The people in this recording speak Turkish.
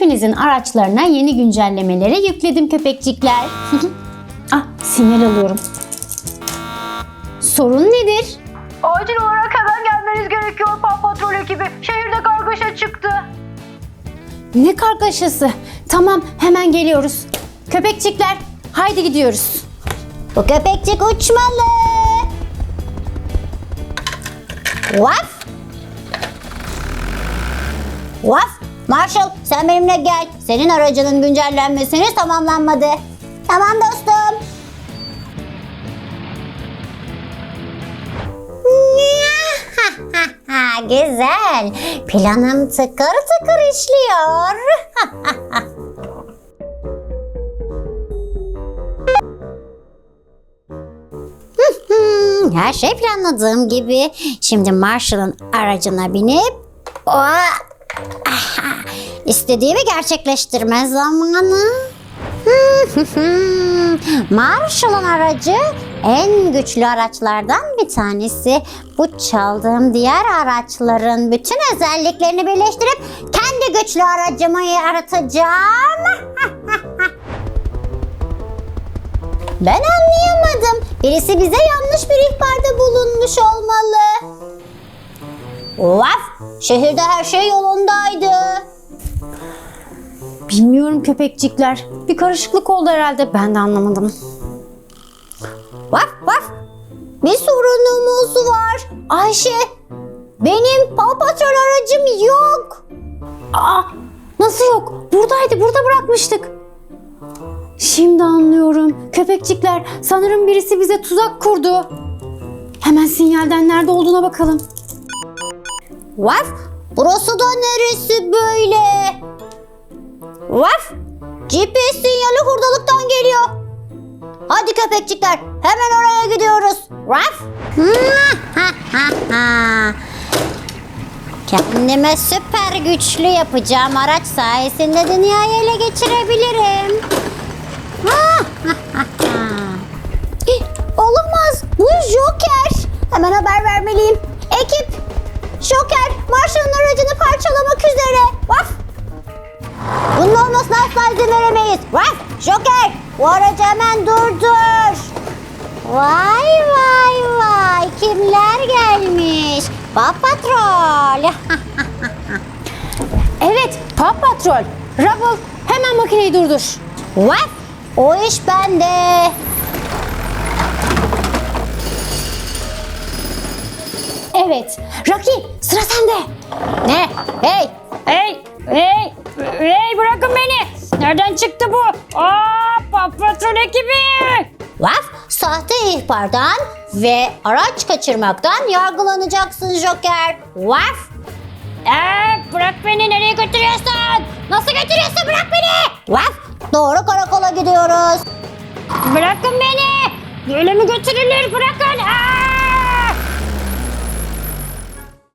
Hepinizin araçlarına yeni güncellemeleri yükledim köpekçikler. ah sinyal alıyorum. Sorun nedir? Acil olarak hemen gelmeniz gerekiyor Paw Patrol ekibi. Şehirde kargaşa çıktı. Ne kargaşası? Tamam hemen geliyoruz. Köpekçikler haydi gidiyoruz. Bu köpekçik uçmalı. Vaf. Vaf. Marshall sen benimle gel. Senin aracının güncellenmesini tamamlanmadı. Tamam dostum. Güzel. Planım tıkır tıkır işliyor. Her şey planladığım gibi. Şimdi Marshall'ın aracına binip Oha! Aha! istediğimi gerçekleştirme zamanı. Marshall'ın aracı en güçlü araçlardan bir tanesi. Bu çaldığım diğer araçların bütün özelliklerini birleştirip kendi güçlü aracımı yaratacağım. Ben anlayamadım. Birisi bize yanlış bir ihbarda bulunmuş olmalı. Vaf! Şehirde her şey yolundaydı. Bilmiyorum köpekçikler. Bir karışıklık oldu herhalde. Ben de anlamadım. Vaf vaf! Bir sorunumuz var. Ayşe, benim Paw Patrol aracım yok. Aa, nasıl yok? Buradaydı, burada bırakmıştık. Şimdi anlıyorum. Köpekçikler, sanırım birisi bize tuzak kurdu. Hemen sinyalden nerede olduğuna bakalım. Vaf! Burası da neresi böyle? Vaf! GPS sinyali hurdalıktan geliyor. Hadi köpekçikler hemen oraya gidiyoruz. Vaf! Kendime süper güçlü yapacağım araç sayesinde dünyayı ele geçirebilirim. Olamaz. Bu Joker. Hemen haber vermeliyim. Marshall'ın aracını parçalamak üzere. Vaf. Bunun olmasına asla izin veremeyiz. Vaf. Joker. Bu aracı hemen durdur. Vay vay vay. Kimler gelmiş? Paw Patrol. Evet, Paw Patrol. Rubble, hemen makineyi durdur. Vaf. O iş bende. Evet, Rocky sıra sende. Ne? Hey. Hey, hey, hey bırakın beni. Nereden çıktı bu? Aa, Paw Patrol ekibi. Vaf, sahte ihbardan ve araç kaçırmaktan yargılanacaksın Joker. Vaf, Ee, bırak beni nereye götürüyorsun? Nasıl götürüyorsun bırak beni? vaf. Doğru karakola gidiyoruz. Bırakın beni. Böyle mi götürülür bırakın. Aa!